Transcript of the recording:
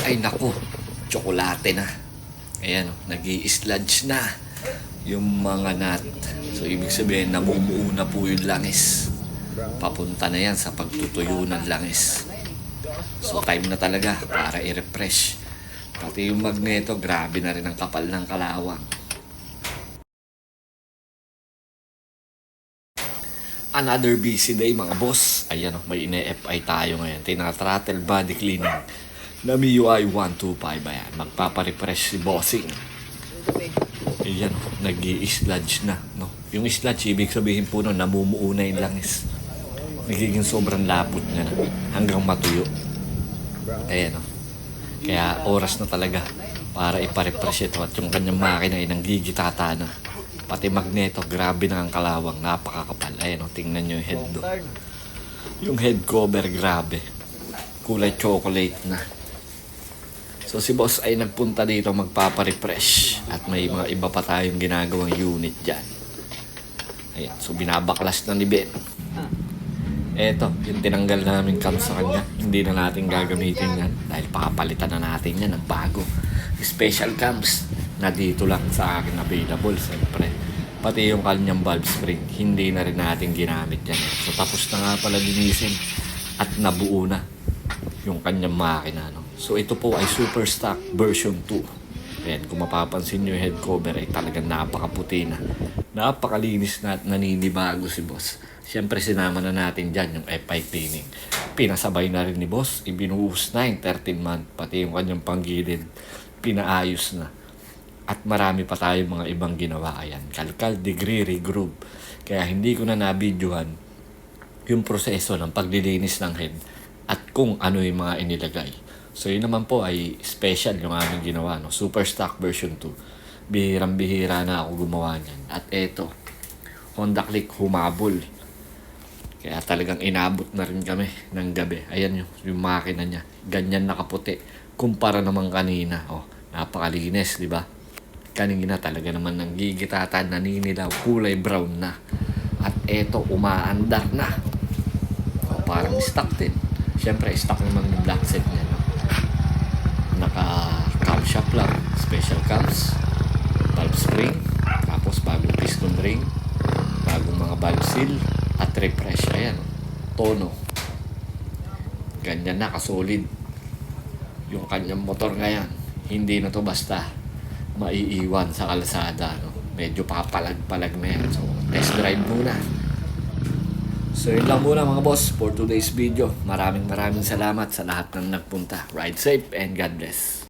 Ay nako, tsokolate na. Ayan, nag sludge na yung mga nut. So, ibig sabihin, namumuo na po yung langis. Papunta na yan sa pagtutuyo ng langis. So, time na talaga para i-refresh. Pati yung magneto, grabe na rin ang kapal ng kalawang. Another busy day mga boss. Ayan oh, may ine-FI tayo ngayon. Tina-throttle body cleaning na MIUI 125. Ayan, magpaparefresh si bossing. Ayan oh, nag sludge na. No? Yung sludge, ibig sabihin po no, namumuo na yung langis. Nagiging sobrang lapot niya na hanggang matuyo. Ayan oh. Kaya oras na talaga para iparefresh ito at yung kanyang makina ay nanggigitata na. Pati magneto, grabe na ang kalawang, napakakapal. Ayan tingnan nyo yung head do. Yung head cover, grabe. Kulay chocolate na. So si boss ay nagpunta dito magpaparefresh at may mga iba pa tayong ginagawang unit dyan. Ayan, so binabaklas na ni Ben. Eto, yung tinanggal namin cam sa kanya, hindi na natin gagamitin yan dahil papalitan na natin yan ng bago. Special cams na dito lang sa akin available, siyempre. Pati yung kanyang valve spring, hindi na rin natin ginamit yan. So tapos na nga pala linisin at nabuo na yung kanyang makina. No? So ito po ay Super Stock version 2. Ayan, kung mapapansin nyo head cover ay talagang napakaputi na. Napakalinis na at naninibago si boss. Siyempre sinama na natin dyan yung FI cleaning. Pinasabay na rin ni boss. Ibinuhos na yung 13 month. Pati yung kanyang panggilid. Pinaayos na. At marami pa tayong mga ibang ginawa. Ayan, kalkal, degree, regroove. Kaya hindi ko na nabidyohan yung proseso ng paglilinis ng head at kung ano yung mga inilagay. So yun naman po ay special yung aming ginawa, no? Super Stock version 2. Bihirang-bihira na ako gumawa niyan. At eto, Honda Click humabol. Kaya talagang inabot na rin kami ng gabi. Ayan yung, yung makina niya. Ganyan nakaputi. Kumpara naman kanina. Oh, napakalinis, di ba? Kanina talaga naman ng gigitatan, naninilaw, kulay brown na. At eto, umaandar na. Oh, parang stock din. Siyempre, stock naman yung black set niya. No? Naka cam shop lang. Special cams. Valve spring. Tapos bagong piston ring. Bagong mga valve seal. At refresh. Ayan. Tono. Ganyan na, kasolid. Yung kanyang motor ngayon. Hindi na to basta maiiwan sa kalsada. No? Medyo papalag-palag na yan. So, test drive muna. So yun lang muna mga boss for today's video. Maraming maraming salamat sa lahat ng nagpunta. Ride safe and God bless.